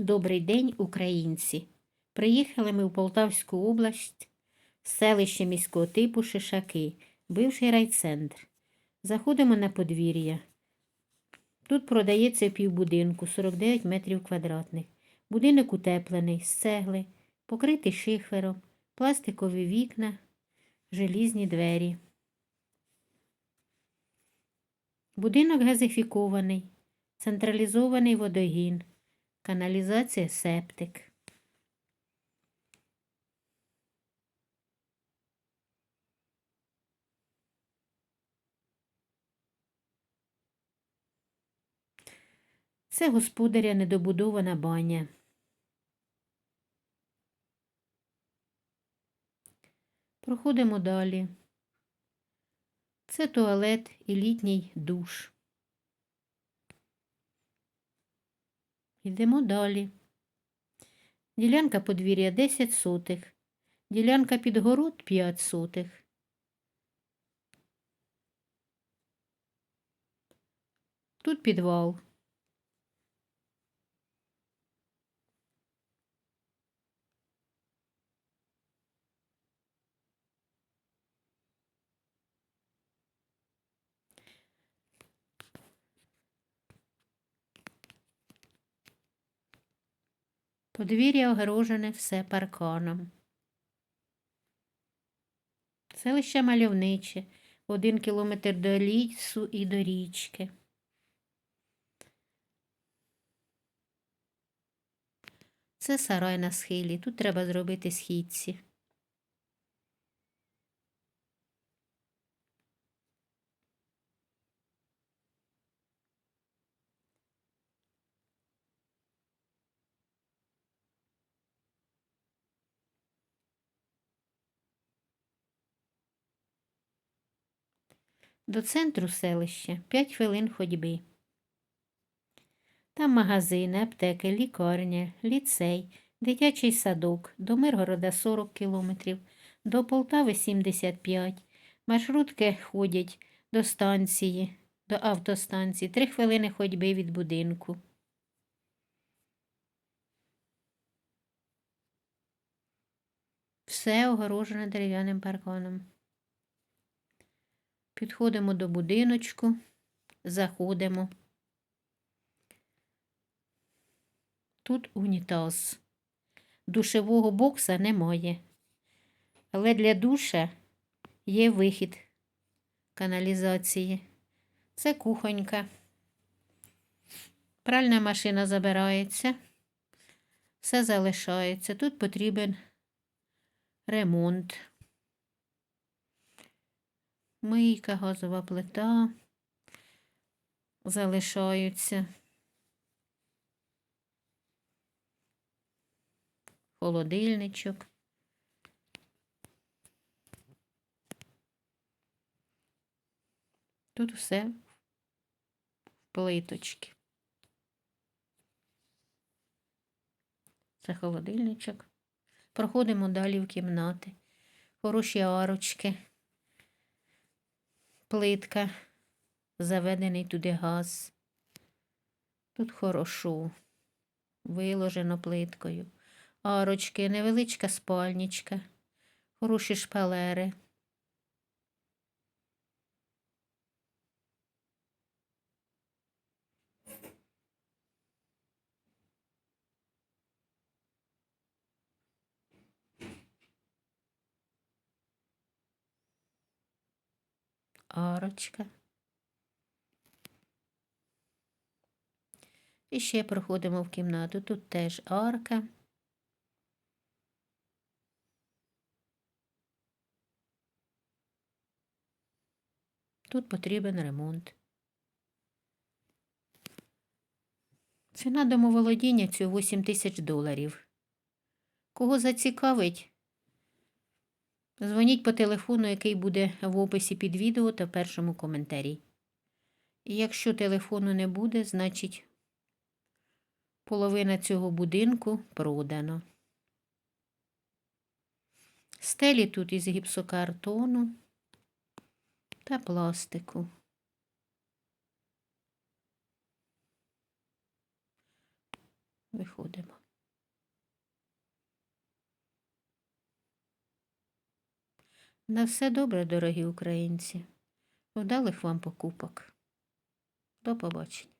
Добрий день, українці! Приїхали ми в Полтавську область, селище міського типу Шишаки, бивший райцентр. Заходимо на подвір'я. Тут продається півбудинку 49 метрів квадратних. Будинок утеплений з цегли, покритий шифером, пластикові вікна, желізні двері. Будинок газифікований, централізований водогін, каналізація септик. Це господаря недобудована баня. Проходимо далі. Це туалет і літній душ. Йдемо далі. Ділянка подвір'я 10 сотих. Ділянка під город 5 сотих. Тут підвал. Подвір'я огорожене все парканом. Селище мальовниче, один кілометр до лісу і до річки. Це сарай на схилі. Тут треба зробити східці. До центру селища 5 хвилин ходьби. Там магазини, аптеки, лікарня, ліцей, дитячий садок, до Миргорода 40 кілометрів, до Полтави 75. Маршрутки ходять до станції, до автостанції, 3 хвилини ходьби від будинку. Все огорожено дерев'яним парканом. Підходимо до будиночку, заходимо. Тут унітаз. Душевого бокса немає. Але для душа є вихід каналізації. Це кухонька. Пральна машина забирається. Все залишається. Тут потрібен ремонт. Мийка, газова плита залишаються. Холодильничок. Тут все в плиточки. Це холодильничок. Проходимо далі в кімнати. Хороші арочки плитка, заведений туди газ. Тут хорошо, виложено плиткою. Арочки, невеличка спальничка, хороші шпалери. Арочка. І ще проходимо в кімнату. Тут теж арка. Тут потрібен ремонт. Ціна домоволодіння цього 8 тисяч доларів. Кого зацікавить? Дзвоніть по телефону, який буде в описі під відео та в першому коментарі. І якщо телефону не буде, значить половина цього будинку продано. Стелі тут із гіпсокартону та пластику. Виходимо. На все добре, дорогі українці. Вдалих вам покупок. До побачення.